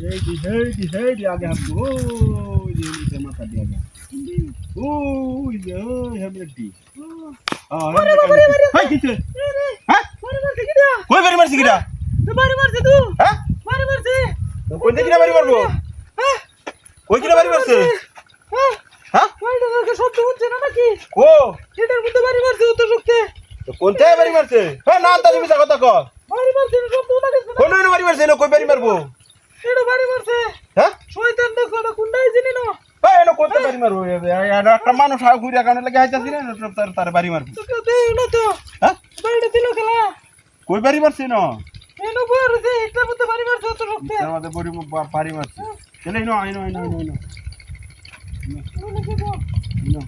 Heidi Heidi Heidi না ওই যে নিচে হ্যাঁ বাড়ি মারছি কিটা হ্যাঁ কোন দিকে বাড়ি মারবো কই বাড়ি মারছে হ্যাঁ তো কোনটায় বাড়ি মারছে। হ্যাঁ? না তা বাড়ি মারছে না। বাড়ি মারবো হ্যাঁ এই এনো কোনটা বাড়ি মারবো? এ, একটা মানুষ হাউ ঘুরে কানে লাগে হাইতাছি না তার তার বাড়ি মারবো। হ্যাঁ? কই বাড়ি মারছে না তার মধ্যে বড়ি বা- বাড়ি মারছে। চলে ইনো আইনো আইনো আইনো আইনো ইনো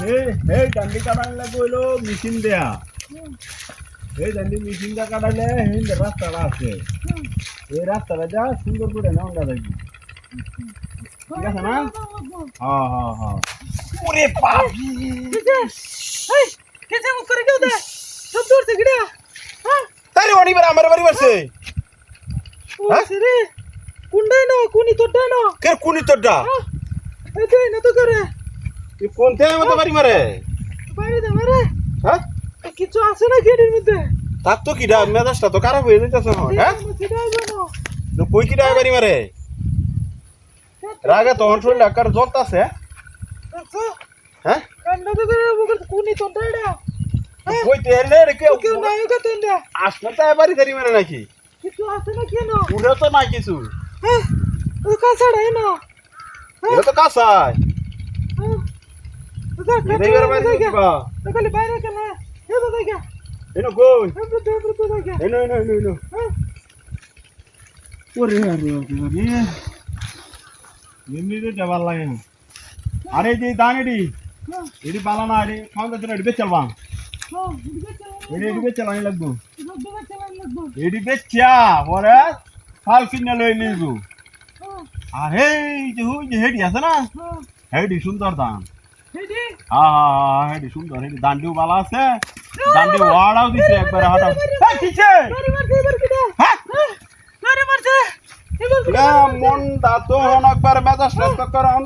ডান্ডি কাটান লাগবে হইল মেশিন দেয়া। এই ডান্ডি মেশিন দা কাটালে এই যে রাস্তাটা আছে। এই রাস্তাটা যা সুন্দর করে না আমরা দেখি। ঠিক আছে না? হ্যাঁ হ্যাঁ হ্যাঁ ওরে বাপ তারে অনিবার আমার বাড়ি মারছে কুন্ডাই না? কুনি তোটাই না? কে কোনি তোরটা এটাই না তো করে তুই কোন থেকে মতো বাড়ি মারে? দে মারে? হ্যাঁ? কিছু আছে না গেটের মধ্যে? তার তো কিডা মেজাজটা তো খারাপ হয়ে যাইতেছে হ্যাঁ? তো কই কিডা বাড়ি মারে? রাগে তখন শরীর জ্বলতাছে আচ্ছা হ্যাঁ? কান্না তো করে বকর কুনি কই তো রে কেউ কেউ নাই ওকে তোন্ডা আসলে তো বাড়ি ধরি মারে নাকি? কিছু আছে না কেন? উড়ে তো নাই কিছু। হ্যাঁ? কাছাড়াই না। এটা তো কাঁচায় আরে যে হ্যাঁ এডি বালা না খাওয়া দিতে এডি বেচালবা এডি এডি বেচালাই লাগবো এডি বেচা পরে ফাল কিনে লই লিবু হ্যাঁ আর এই যে হুই যে হেডি আছে না হেডি সুন্দর দান এদি হা হা হা হেডি সুন্দর হেডি দান্ডিও বালা আছে। দান্ডি ওয়াড়াও দিছে একবারে কিছে কিটা হ্যাঁ? মন দা হন একবার মেজাজ নষ্ট করান।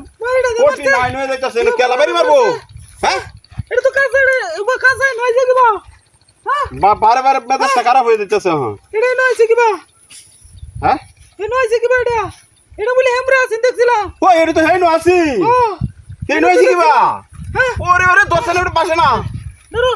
কোটি নাই নয় কেলা মারবো হ্যাঁ এটা তো কাছাড়ে ও নয় যে কিবা হ্যাঁ? বা বারে বারে মেজাজটা খারাপ হয়ে যাইতেছে হ্যাঁ। এটা নয় যে কিবা হ্যাঁ? এ নয় যে কিবা এটা এটা বলে হেমরা আছেন দেখছিলাম ও তো আছি। ও। হেইনো আছি কিবা হ্যাঁ ওরে ওরে দশ সালের পাশে না। ধরো